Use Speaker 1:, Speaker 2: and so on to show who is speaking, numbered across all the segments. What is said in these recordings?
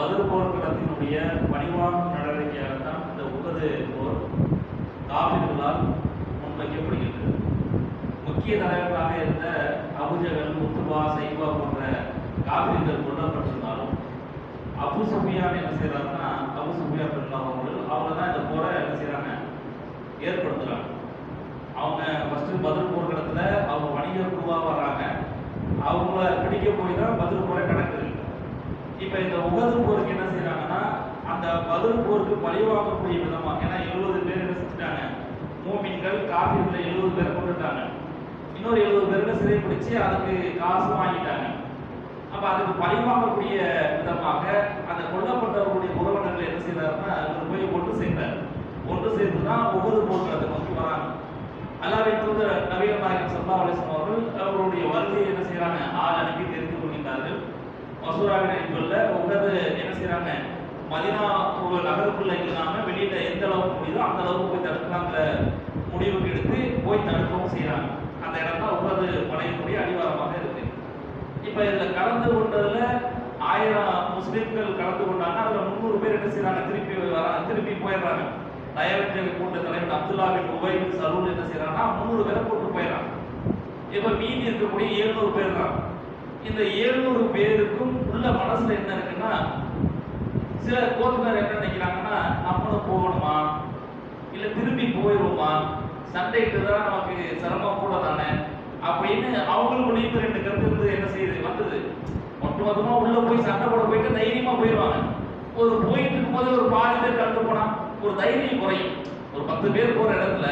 Speaker 1: பதில் போர்க்களத்தினுடைய பணிவான நடவடிக்கையாக தான் இந்த உபது போர் காவிர்களால் முன்வைக்கப்படுகின்றது முக்கிய தலைவர்களாக இருந்த அபுஜகல் முத்துபா சைபா போன்ற காவிரிகள் கொல்லப்பட்டிருந்தாலும் அபு சுஃபியான் என்ன செய்யறாருன்னா அபு சுஃபியா அவர்கள் அவங்க தான் இந்த போரை என்ன செய்கிறாங்க ஏற்படுத்துறாங்க. அவங்க ஃபஸ்ட்டு பதில் போர்க்களத்துல அவங்க வணிக குழுவாக வர்றாங்க. அவங்கள பிடிக்க போய் தான் பதில் போரை இப்ப இந்த உகது போருக்கு என்ன செய்யறாங்கன்னா அந்த பதில் போருக்கு பழிவாங்கக்கூடிய விதமா ஏன்னா எழுபது பேர் என்ன செஞ்சுட்டாங்க? மூமின்கள் காப்பீட்டில் எழுபது பேர் கொண்டுட்டாங்க இன்னொரு எழுபது பேர்ல சிறைப்பிடிச்சு அதுக்கு காசு வாங்கிட்டாங்க. அப்ப அதுக்கு பழிவாங்கக்கூடிய விதமாக அந்த கொல்லப்பட்டவர்களுடைய உறவினர்கள் என்ன செய்யறாருன்னா இவர் போய் ஒன்று சேர்ந்தார். ஒன்று சேர்ந்து தான் ஒவ்வொரு போருக்கு நோக்கி வராங்க. அல்லாவை தூதர் நவீன நாயகம் சல்லா அலிஸ்லாம் அவர்கள் அவருடைய வருகையை என்ன செய்யறாங்க ஆள் அனுப்பி தெரிந்து கொள்கின்றார்கள். மசூராவின் அனுப்பியுள்ள உகது என்ன செய்யறாங்க மதினா ஒரு நகருக்குள்ள இல்லாம வெளியில எந்த அளவுக்கு முடியுதோ அந்த அளவுக்கு போய் தடுக்கலாங்கிற முடிவுக்கு எடுத்து போய் தடுக்கவும் செய்யறாங்க அந்த இடம் தான் உகது மலையினுடைய அடிவாரமாக இருக்கு. இப்ப இதுல கலந்து கொண்டதுல ஆயிரம் முஸ்லீம்கள் கலந்து கொண்டாங்க. அதுல முந்நூறு பேர் என்ன செய்யறாங்க திருப்பி வராங்க திருப்பி போயிடுறாங்க. தயவஞ்சக கூட்ட தலைவர் அப்துல்லா பின் உபை என்ன செய்யறாங்கன்னா முந்நூறு பேரை கூட்டு போயிடறாங்க. இப்ப மீதி இருக்கக்கூடிய எழுநூறு பேர் தான். இந்த எழுநூறு பேருக்கும் உள்ள மனசுல என்ன இருக்குன்னா சில கோத்தினர் என்ன நினைக்கிறாங்கன்னா நம்மளும் போகணுமா? இல்ல திரும்பி போயிடுவோமா? சண்டைக்கு தான் நமக்கு சிரமம் கூட தானே? அப்படின்னு அவங்களுக்குள்ளேயும் ரெண்டு கருத்து இருந்து என்ன செய்யுது? வந்தது. மொத்தமா உள்ள போய் சண்டை போட போயிட்டு தைரியமா போயிடுவாங்க. ஒரு போயிட்டு இருக்கும்போது ஒரு பாதி பேர் கலந்து போனா ஒரு தைரியம் குறையும். ஒரு பத்து பேர் போற இடத்துல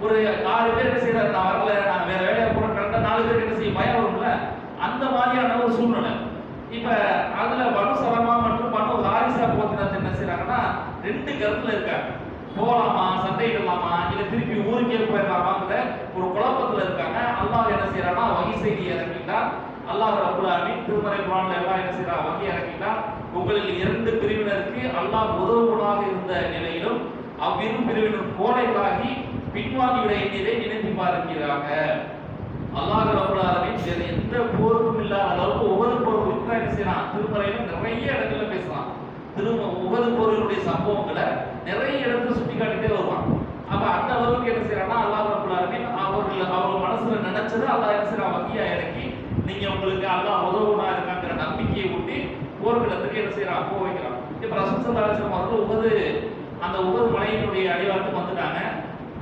Speaker 1: ஒரு நாலு பேர் என்ன செய்யறாரு நான் வரல நான் வேற வேலையா போறேன் கரெக்டா நாலு பேர் என்ன செய்ய பயம் வரும்ல? அந்த மாதிரியான ஒரு சூழ்நிலை. இப்ப அதுல பனு சலமா மற்றும் பனு ஹாரிசா போத்தினத்தை என்ன செய்யறாங்கன்னா ரெண்டு கருத்துல இருக்காங்க. போகலாமா சண்டையிடலாமா இல்ல திருப்பி ஊருக்கே போயிடலாமாங்கிற ஒரு குழப்பத்துல இருக்காங்க. அல்லாஹ் என்ன செய்யறான்னா வகை செய்தி இறக்கிட்டா அல்லாஹ் ரபுல்லாமி ஆலமீன் திருமறை குரான்ல எல்லாம் என்ன செய்யறா வகை இறக்கிட்டா உங்களில் இரண்டு பிரிவினருக்கு அல்லாஹ் உதவுகளாக இருந்த நிலையிலும் அவ்விரு பிரிவினர் கோடைகளாகி பின்வாங்கி விட எண்ணியதை நினைத்து பார்க்கிறாங்க. அல்லாஹ் ரபுல்லாமி எந்த போருக்கும் இல்லாத அளவுக்கு ஒவ்வொரு போர் தான் என்ன செய்யலாம்? திருமறையில நிறைய இடத்துல பேசலாம். திரும்ப ஒவ்வொரு போரினுடைய சம்பவங்களை நிறைய இடத்துல சுட்டி காட்டிட்டே வருவான். அப்ப அந்த அளவுக்கு என்ன செய்யறான்னா அல்லாஹ் ரபுல் அவர்கள் அவங்க மனசுல நினைச்சது அல்லாஹ் என்ன செய்யறான்? வகையா இறக்கி நீங்க உங்களுக்கு அல்லாஹ் உதவுனா இருக்காங்கிற நம்பிக்கையை ஊட்டி போர்க்களத்துக்கு என்ன செய்யறான்? போக வைக்கிறான். இப்ப ரசூல் அவர்கள் ஒவ்வொரு அந்த ஒவ்வொரு மலையினுடைய அடிவாரத்துக்கு வந்துட்டாங்க.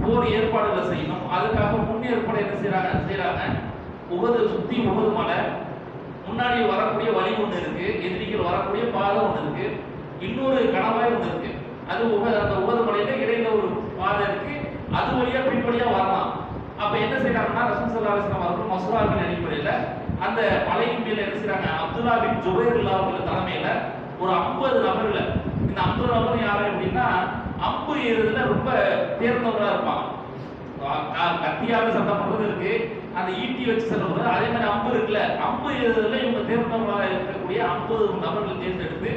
Speaker 1: போர் ஏற்பாடுகளை செய்யணும். அதுக்காக முன் ஏற்பாடு என்ன செய்யறாங்க? செய்யறாங்க. உகது சுத்தி உகது மலை முன்னாடி வரக்கூடிய வழி ஒன்று இருக்கு எதிரிகள் வரக்கூடிய பாதை ஒன்று இருக்கு இன்னொரு கணவாய் ஒன்று இருக்கு. அது உக அந்த உகது மலையில இடையில ஒரு பாதை இருக்கு. அது வழியா பின் வரலாம். அப்ப என்ன செய்யறாங்கன்னா ரசூல் ஸல்லல்லாஹு அலைஹி அவர்கள் மசூராவின் அடிப்படையில அந்த மலையின் மேல என்ன செய்யறாங்க அப்துல்லா பின் ஜுபைர் அவர்கள் தலைமையில ஒரு 50 நபர்ல இந்த 50 நபர் யாரு அப்படின்னா அம்பு ஏறுதுல ரொம்ப தேர்ந்தவங்களா இருப்பாங்க. கா- சண்டை கத்தியால சத்தம் பண்றது இருக்கு. அந்த ஈட்டி வச்சு சொல்றது அதே மாதிரி அம்பு இருக்குல்ல அம்பு இதில் இவங்க தேர்ந்தவங்களா இருக்கக்கூடிய 50 நபர்கள் தேர்ந்தெடுத்து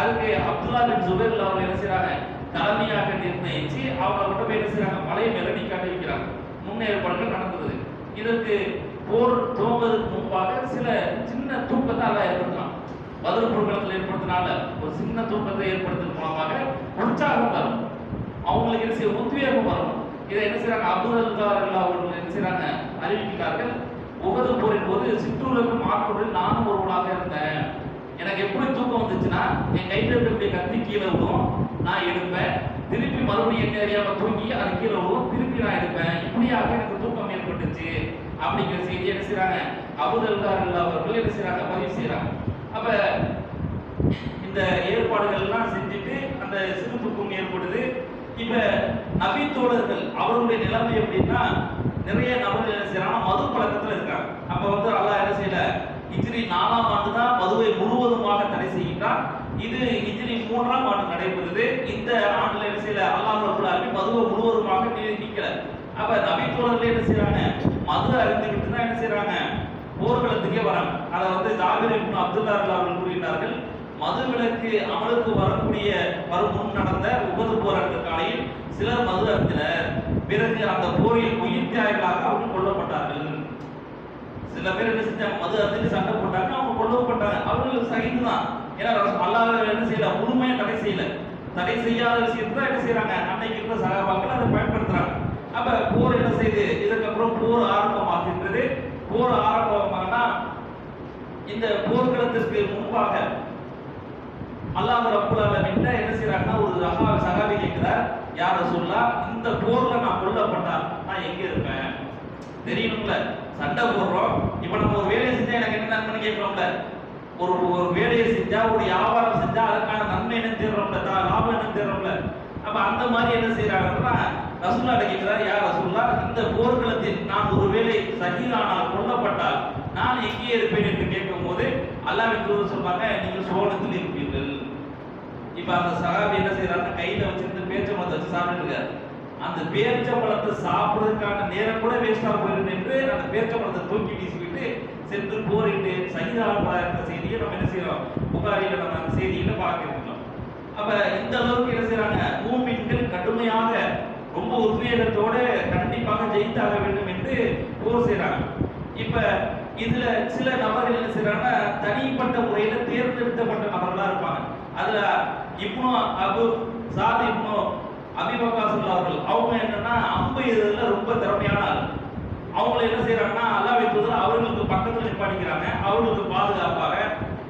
Speaker 1: அதுக்கு அப்துல்லா பின் ஜுபைர் அவர்கள் என்ன செய்யறாங்க தலைமையாக நிர்ணயிச்சு அவங்க மட்டும் போய் என்ன செய்யறாங்க மலையை மெலடி காட்டி வைக்கிறாங்க. முன்னேற்பாடுகள் நடந்தது. இதற்கு போர் துவங்குவதற்கு முன்பாக சில சின்ன தூக்கத்தை அதை ஏற்படுத்தலாம் பதில் பொருட்களத்தில் ஏற்படுத்தினால ஒரு சின்ன தூக்கத்தை ஏற்படுத்தும் மூலமாக உற்சாகம் வரும். அவங்களுக்கு என்ன செய்ய உத்வேகம் வரும். இதை என்ன செய்யறாங்க அபுதல்காரர்கள் அவர்கள் என்ன செய்யறாங்க அறிவிக்கிறார்கள். உகது போரின் போது சிற்றூரில் மாற்றோடு நானும் ஒருவனாக இருந்தேன். எனக்கு எப்படி தூக்கம் வந்துச்சுன்னா என் கையில் இருக்கக்கூடிய கத்தி கீழே விடும் நான் எடுப்பேன். திருப்பி மறுபடியும் என்ன அறியாம தூங்கி அது கீழே விடும் திருப்பி நான் எடுப்பேன். இப்படியாக எனக்கு தூக்கம் ஏற்பட்டுச்சு. அப்படிங்கிற செய்தி என்ன செய்யறாங்க அபுதல்காரர்கள் அவர்கள் என்ன செய்யறாங்க பதிவு செய்யறாங்க அப்ப இந்த ஏற்பாடுகள் எல்லாம் செஞ்சுட்டு அந்த சிறு துக்கம் ஏற்படுது. இப்ப நபி தோழர்கள் அவருடைய நிலைமை எப்படின்னா நிறைய நபர்கள் என்ன செய்யறாங்க மது பழக்கத்துல இருக்காங்க. அப்ப வந்து அல்லாஹ் என்ன செய்யல? இஜ்ரி நாலாம் ஆண்டு தான் மதுவை முழுவதுமாக தடை செய்கின்றான். இது இஜ்ரி மூன்றாம் ஆண்டு நடைபெறுது. இந்த ஆண்டுல என்ன செய்யல? அல்லாஹ் ரபுல் மதுவை முழுவதுமாக நீக்கல. அப்ப நபி தோழர்கள் என்ன செய்யறாங்க? மது அறிந்துவிட்டு தான் என்ன செய்யறாங்க? போர்களத்துக்கே வராங்க. அதை வந்து ஜாகிர் அப்துல்லா அவர்கள் கூறுகிறார்கள் மதுவிலக்கு அமலுக்கு வரக்கூடிய வரும் முன் நடந்த உபது போராட்ட காலையில் சிலர் மது அருந்தினர். பிறகு அந்த போரில் உயிர் தியாகிகளாக அவங்க கொல்லப்பட்டார்கள். சில பேர் என்ன செஞ்சாங்க? மது அருந்திட்டு சண்டை போட்டாங்க. அவங்க கொல்லப்பட்டாங்க. அவர்கள் சகிந்து தான் ஏன்னா அல்லாத என்ன செய்யல? முழுமையா தடை செய்யல. தடை செய்யாத விஷயத்தை தான் என்ன செய்யறாங்க அன்னைக்கு இருந்த சகாபாக்கள் அதை பயன்படுத்துறாங்க. அப்ப போர் என்ன செய்யுது இதுக்கப்புறம் போர் ஆரம்பமாகின்றது. போர் ஆரம்பமானா இந்த போர்க்களத்திற்கு முன்பாக அல்லாஹ் ரப்புல் ஆலமீன் என்ன செய்றாங்கன்னா ஒரு ரஹா சகாபி கேட்கிறார் யார சொல்லா இந்த போர்ல நான் கொல்லப்பட்டா நான் எங்க இருப்பேன்? தெரியணும்ல. சண்டை போடுறோம். இப்ப நம்ம ஒரு வேலையை செஞ்சா எனக்கு என்ன நன்மைன்னு கேட்கிறோம்ல ஒரு ஒரு வேலையை செஞ்சா ஒரு வியாபாரம் செஞ்சா அதுக்கான நன்மை என்ன தேடுறோம்ல. தான் லாபம் என்ன தேடுறோம்ல. அப்ப அந்த மாதிரி என்ன செய்யறாங்கன்னா ரசூல்லா கேட்கிறார் யார் ரசூல்லா இந்த போர்க்களத்தில் நான் ஒரு வேலை சகிதானால் கொல்லப்பட்டால் நான் எங்கே இருப்பேன்? என்று கேட்கும்போது போது அல்லாவின் சொல்றாங்க நீங்கள் சோழத்தில் இருப்பீர்கள். இப்ப அந்த சகாபி என்ன செய்யறாரு கையில வச்சிருந்து பேச்ச மரத்தை வச்சு சாப்பிட்டு அந்த பேர்ச்ச பழத்தை சாப்பிடுறதுக்கான நேரம் கூட வேஸ்டா போயிடும் என்று அந்த பேச்ச பழத்தை தூக்கி வீசிவிட்டு சென்று போரிட்டு சகிதால் இருந்த செய்தியை நம்ம என்ன செய்யறோம் புகாரியில் நம்ம அந்த செய்தியில பார்க்கிருக்கிறோம் அப்ப இந்த அளவுக்கு என்ன செய்யறாங்க மூமின்கள் கடுமையாக ரொம்ப உத்வேகத்தோடு கண்டிப்பாக ஜெயித்தாக வேண்டும் என்று போர் செய்யறாங்க இப்ப இதுல சில நபர்கள் என்ன செய்யறாங்கன்னா தனிப்பட்ட முறையில தேர்ந்தெடுக்கப்பட்ட நபர்களா இருப்பாங்க. அதுல இப்னு அபு சாத் இப்னு அபிபகாசுல்லா அவர்கள் அவங்க என்னன்னா அம்பு எய்ததுல ரொம்ப திறமையான ஆள். அவங்கள என்ன செய்யறாங்கன்னா அல்லாஹ் வைப்பதில் அவர்களுக்கு பக்கத்தில் நிப்பாட்டிக்கிறாங்க. அவர்களுக்கு பாதுகாப்பாக.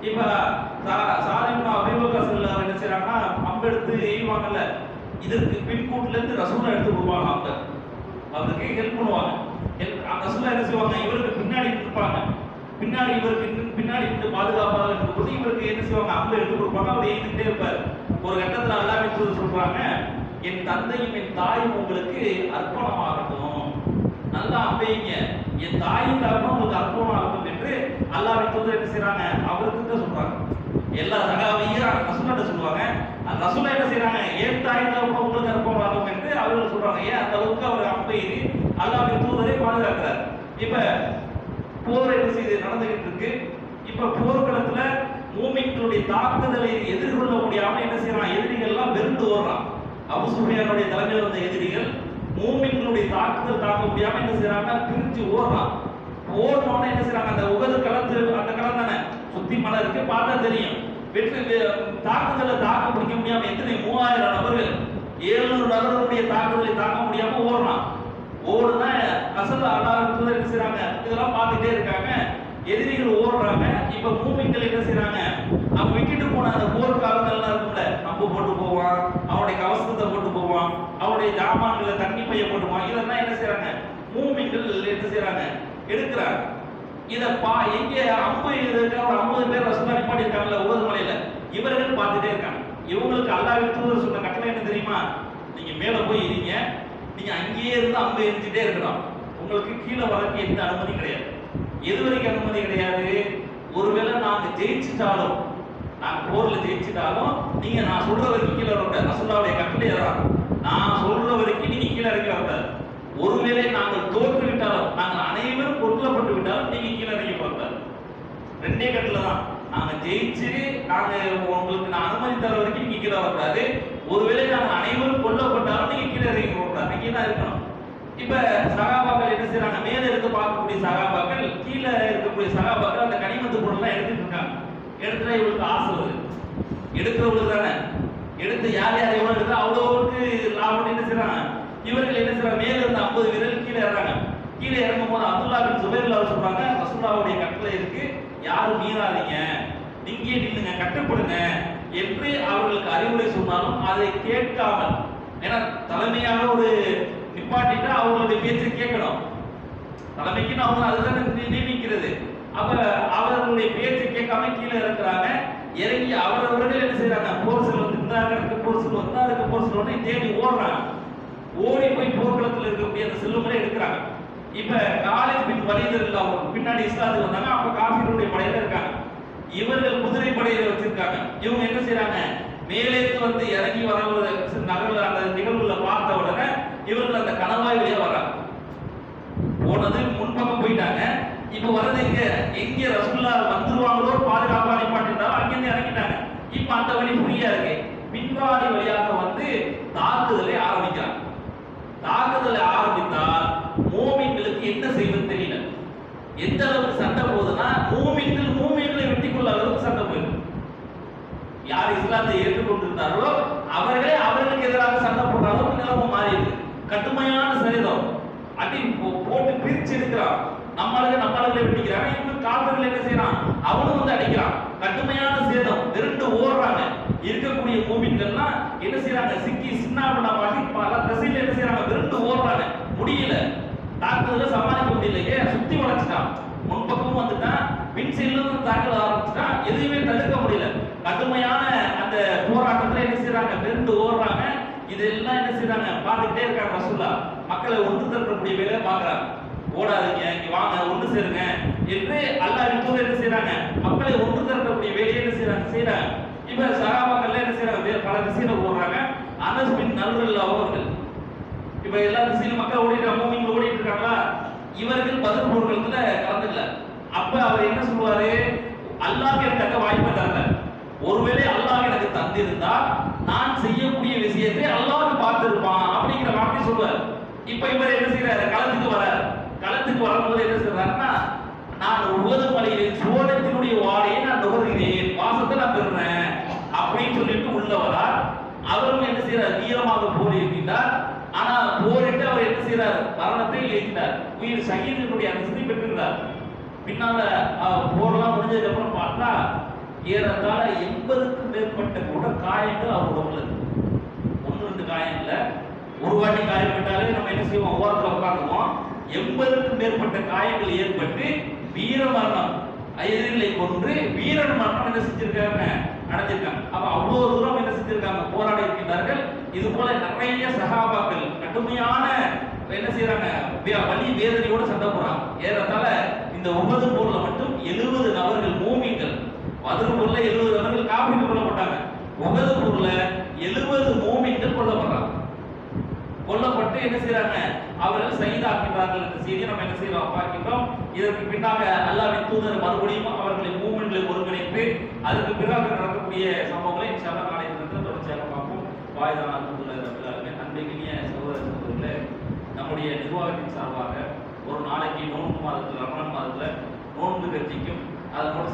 Speaker 1: இப்ப சா- சாலிம்னா அபிபகாசுல்லா என்ன செய்யறாங்கன்னா அம்பு எடுத்து எய்வாங்கல்ல இதற்கு பின்கூட்டுல இருந்து ரசூலா எடுத்து விடுவாங்க அவங்க. அவருக்கு ஹெல்ப் பண்ணுவாங்க. ஹெல்ப் ரசூலா என்ன செய்வாங்க இவருக்கு பின்னாடி இருப்பாங்க பின்னாடி இவருக்கு பின்னாடி இருந்து பாதுகாப்பாக இருக்கும்போது இவருக்கு என்ன செய்வாங்க? அம்பு எடுத்து கொடுப்பாங்க அவர் எழுதிட்டே இருப்பார். ஒரு கட்டத்தில் அல்லாஹ் சொல்றாங்க? என் தந்தையும் என் தாயும் உங்களுக்கு அர்ப்பணமாகட்டும். நல்லா அமைங்க என் தாயும் தகப்பனும் உங்களுக்கு அர்ப்பணமாகட்டும் என்று அல்லாஹ் தூதர் என்ன செய்யறாங்க அவருக்கு தான் சொல்றாங்க. எல்லா சகாவையும் ரசூலாட்ட சொல்லுவாங்க. அந்த ரசூலா என்ன செய்யறாங்க ஏன் தாய் தகப்பனும் உங்களுக்கு அர்ப்பணமாகும் என்று அவர்கள் சொல்றாங்க. ஏன்? அந்த அளவுக்கு அவர் அமைதி அல்லாஹ் தூதரை பாதுகாக்கிறார். இப்ப போர் என்ன செய்து நடந்துகிட்டு இருக்கு. இப்ப போர்க்களத்துல மூமின்களுடைய தாக்குதலை எதிர்கொள்ள முடியாம என்ன செய்யறான்? எதிரிகள் எல்லாம் வெறுந்து ஓடுறான். அபு சுஃபியானுடைய தலைமையில் வந்த எதிரிகள் மூமின்களுடைய தாக்குதல் தாக்க முடியாம என்ன செய்யறாங்க பிரிஞ்சு ஓடுறான். ஓடணும்னா என்ன செய்யறாங்க? அந்த உகது களத்து அந்த களம் தானே? சுத்தி மலை இருக்கு பார்த்தா தெரியும். வெற்றி தாக்குதலை தாக்க பிடிக்க முடியாம எத்தனை மூவாயிரம் நபர்கள் ஏழுநூறு நபர்களுடைய தாக்குதலை தாக்க முடியாம ஓடுறான். ஓடுனா அசல் அல்லாஹ் என்ன செய்யறாங்க இதெல்லாம் பார்த்துட்டே இருக்காங்க. எதிரிகள் ஓடுறாங்க. இப்ப மூமின்கள் என்ன செய்யறாங்க அவன் விட்டுட்டு போன அந்த போர் காலங்கள்லாம் இருக்கும்ல. அம்பு போட்டு போவான் அவனுடைய கவசத்தை போட்டு போவான் அவனுடைய ஜாமான்களை தண்ணி பைய போட்டுவான் இதெல்லாம் என்ன செய்யறாங்க மூமின்கள் என்ன செய்யறாங்க எடுக்கிறாங்க. இத பா எங்க அம்பு இருக்க ஒரு ஐம்பது பேர் ரசூலா நிப்பாடி இருக்காங்கல்ல ஒவ்வொரு மலையில. இவர்கள் பார்த்துட்டே இருக்காங்க. இவங்களுக்கு அல்லாஹ் தூதர் சொன்ன கட்டளை என்ன தெரியுமா? நீங்க மேல போய் இருங்க. நீங்க அங்கேயே இருந்து அம்பு எரிஞ்சுட்டே இருக்கலாம். உங்களுக்கு கீழே வரக்கு எந்த அனுமதி கிடையாது. எது வரைக்கும் அனுமதி கிடையாது. ஒருவேளை நாங்க ஜெயிச்சுட்டாலும் நாங்க போர்ல ஜெயிச்சிட்டாலும் நீங்க நான் சொல்ற வரைக்கும் கீழே வரக்கூடாது ரசூல்லாவுடைய கட்டளை தான் நான் சொல்ற வரைக்கும் நீங்க கீழே இறக்கி வரக்கூடாது ஒருவேளை நாங்கள் தோற்று விட்டாலும் நாங்கள் அனைவரும் கொல்லப்பட்டு விட்டாலும் நீங்க கீழே இறங்கி வரக்கூடாது ரெண்டே கட்டில தான். நாங்க ஜெயிச்சு நாங்க உங்களுக்கு நான் அனுமதி தர வரைக்கும் நீங்க கீழே வரக்கூடாது. ஒருவேளை நாங்கள் அனைவரும் கொல்லப்பட்டாலும் நீங்க கீழே இறங்கி தான் இருக்கணும். இப்ப சகாபாக்கள் என்ன செய்யறாங்க மேல இருந்து பார்க்கக்கூடிய சகாபாக்கள் கீழே இருக்கக்கூடிய சகாபாக்கள் அந்த கனிமத்து பொருள்லாம் எடுத்துட்டு இருக்காங்க. எடுத்துல இவங்களுக்கு ஆசை வருது. எடுக்கிறவங்களுக்கு தானே. எடுத்து யார் யார் எவ்வளவு எடுத்தா அவ்வளோவுக்கு லாபம் என்ன செய்யறாங்க இவர்கள் என்ன செய்றாங்க? மேல இருந்து ஐம்பது வீரர்கள் கீழே இறறாங்க கீழே இறங்கும் போது அப்துல்லா பின் சுபேர்ல அவர் சொல்றாங்க ரசூல்லாவுடைய கட்டளை இருக்கு யாரும் மீறாதீங்க. நீங்க நின்னுங்க கட்டுப்படுங்க. என்று அவர்களுக்கு அறிவுரை சொன்னாலும் அதை கேட்காமல் ஏன்னா தலைமையாக ஒரு நிப்பாட்டிட்டு அவங்களுடைய பேச்சை கேட்கணும். தலைமைக்கு அவங்க அதுதான் நியமிக்கிறது. அப்ப அவர்களுடைய பேச்சு கேட்காம கீழே இறக்குறாங்க இறங்கி அவரவர்கள் என்ன செய்யறாங்க போர்சல் வந்து இந்த இருக்க போர்சல் வந்து அதுக்கு போர்சல் வந்து தேடி ஓடுறாங்க. ஓடி போய் போர்க்களத்தில் இருக்கக்கூடிய அந்த செல்வங்களை எடுக்கிறாங்க. இப்ப காலேஜ் பின் வலிதர் அவங்க பின்னாடி இஸ்லாத்துக்கு வந்தாங்க. அப்ப காஃபிருடைய படையில இருக்காங்க. இவர்கள் குதிரை படையில வச்சிருக்காங்க. இவங்க என்ன செய்யறாங்க மேலேந்து வந்து இறங்கி வர நகர்ல அந்த நிகழ்வுல பார்த்த உடனே இவர்கள் அந்த கணவாய் வழியா வராங்க போனது முன்பக்கம் போயிட்டாங்க. இப்ப வர்றது எங்க? எங்க ரசுல்லா வந்துருவாங்களோ பாதுகாப்பா நிப்பாட்டிருந்தாலும் அங்கிருந்து இறங்கிட்டாங்க. இப்ப அந்த வழி ஃப்ரீயா இருக்கு. பின்வாடி வழியாக வந்து தாக்குதலை ஆரம்பிக்கிறாங்க. தாக்குதலை ஆரம்பித்தால் மோமின்களுக்கு என்ன செய்வது தெரியல. எந்த அளவுக்கு சண்டை போகுதுன்னா மூமின்கள் மூமின்களை வெட்டி கொள்ள அளவுக்கு சண்டை போயிடும் யார் இஸ்லாத்தை ஏற்றுக்கொண்டிருந்தார்களோ அவர்களே அவர்களுக்கு எதிராக சண்டை போடுற அளவுக்கு நிலைமை மாறிடுது. கடுமையான சரிதம். அடி போட்டு பிரிச்சு எடுக்கிறான். நம்மளுக்கு நம்மளுக்கு பிடிக்கிறான் இவங்க கால்வர்கள் என்ன செய்யறான்? அவனும் வந்து அடிக்கிறான். கடுமையான சேதம். விரண்டு ஓடுறாங்க. இருக்கக்கூடிய மூமின்கள்லாம் என்ன செய்யறாங்க? சிக்கி சின்னாபனமாகி பல திசையில என்ன செய்யறாங்க? விரண்டு ஓடுறாங்க. முடியல. தாக்குதல சமாளிக்க முடியல. ஏன்? சுத்தி வளைச்சிட்டான். முன்பக்கமும் வந்துட்டான். பின் சைடுல இருந்து தாக்கல் ஆரம்பிச்சுட்டான் எதுவுமே தடுக்க முடியல கடுமையான அந்த போராட்டத்துல செய்யறாங்க ஓடுறாங்க. இதெல்லாம் என்ன செய்யறாங்க பார்த்துக்கிட்டே இருக்காங்க ரசூல்லா மக்களை ஒன்று திரட்டக்கூடிய வேலையை பார்க்கறாங்க. ஓடாதீங்க இங்க வாங்க ஒன்று சேருங்க என்று அல்லாஹ் தூதர் என்ன செய்யறாங்க மக்களை ஒன்று திரட்டக்கூடிய வேலையை என்ன செய்யறாங்க செய்யறாங்க இப்ப சகாபாக்கள்ல என்ன செய்யறாங்க பல திசையில ஓடுறாங்க. அனஸ் பின் நல்ல அவர்கள். இப்ப எல்லா திசையிலும் மக்கள் ஓடிட்டு மூவிங்க ஓடிட்டு இருக்காங்களா? இவர்கள் பதில் கலந்து கலந்துக்கல. அப்ப அவர் என்ன சொல்லுவாரு? அல்லாஹ் எனக்கு அந்த வாய்ப்பை தரல. ஒருவேளை அல்லாஹ் எனக்கு தந்திருந்தா நான் செய்யக்கூடிய விஷயத்தை அல்லாஹ் பார்த்திருப்பான் அப்படிங்கிற வார்த்தை சொல்லுவார் இப்ப இவர் என்ன செய்யறாரு களத்துக்கு வரார். களத்துக்கு வரும்போது என்ன செய்யறாருன்னா நான் உகது மலையில் சோழத்தினுடைய வாடையை நான் நுகர்கிறேன் வாசத்தை நான் பெறுறேன் அப்படின்னு சொல்லிட்டு உள்ள வரார். அவரும் என்ன செய்யறார் வீரமாக போரிடுகின்றார் ஆனா போரிட்டு அவர் என்ன செய்யறார் மரணத்தை இழைக்கிறார் உயிர் சகிதனுடைய அந்தஸ்தை பெற்றுகிறார் பின்னால போர்லாம் முடிஞ்சதுக்கு அப்புறம் பார்த்தா ஏறத்தாழ எண்பதுக்கும் மேற்பட்ட கூட காயங்கள் அவர் உடம்புல இருக்கு. ஒன்று ரெண்டு காயம் இல்லை. ஒரு வாட்டி காயப்பட்டாலே நம்ம என்ன செய்வோம்? ஓரத்தில் உட்காந்துவோம் எண்பதுக்கும் மேற்பட்ட காயங்கள் ஏற்பட்டு வீர மரணம். எதிரிகளை கொன்று வீரன் மரணம் என்ன செஞ்சிருக்காங்க? அடைஞ்சிருக்காங்க. அப்ப அவ்வளவு தூரம் என்ன செஞ்சிருக்காங்க? போராடி இருக்கின்றார்கள். இது போல நிறைய சகாபாக்கள் கடுமையான என்ன செய்யறாங்க வலி வேதனையோடு சண்டை போறாங்க ஏறத்தால இந்த ஒன்பது போர்ல மட்டும் எழுபது நபர்கள் மூமிகள் பதில் எழுபது நபர்கள் காப்பீடு கொல்லப்பட்டாங்க உகது எழுபது மூமின்கள் கொல்லப்படுறாங்க. கொல்லப்பட்டு என்ன செய்யறாங்க அவர்கள் சைதாக்கின்றார்கள் என்ற செய்தியை நம்ம என்ன செய்யறோம் பார்க்கின்றோம். இதற்கு பின்னாக அல்லாவின் தூதர் மறுபடியும் அவர்களை மூமெண்ட்களை ஒருங்கிணைத்து அதுக்கு பிறகு நடக்கக்கூடிய சம்பவங்களை இன்ஷால்லா நாளை தினத்தில் தொடர்ச்சியாக பார்ப்போம். வாய்தான் அல்ஹம்துலில்லாஹி அன்றைக்கினிய சகோதர சகோதரர்களே நம்முடைய நிர்வாகத்தின் சார்பாக ஒரு நாளைக்கு நோன்பு மாதத்தில் ரமணன் மாதத்தில் நோன்பு கட்சிக்கும் அதனோடு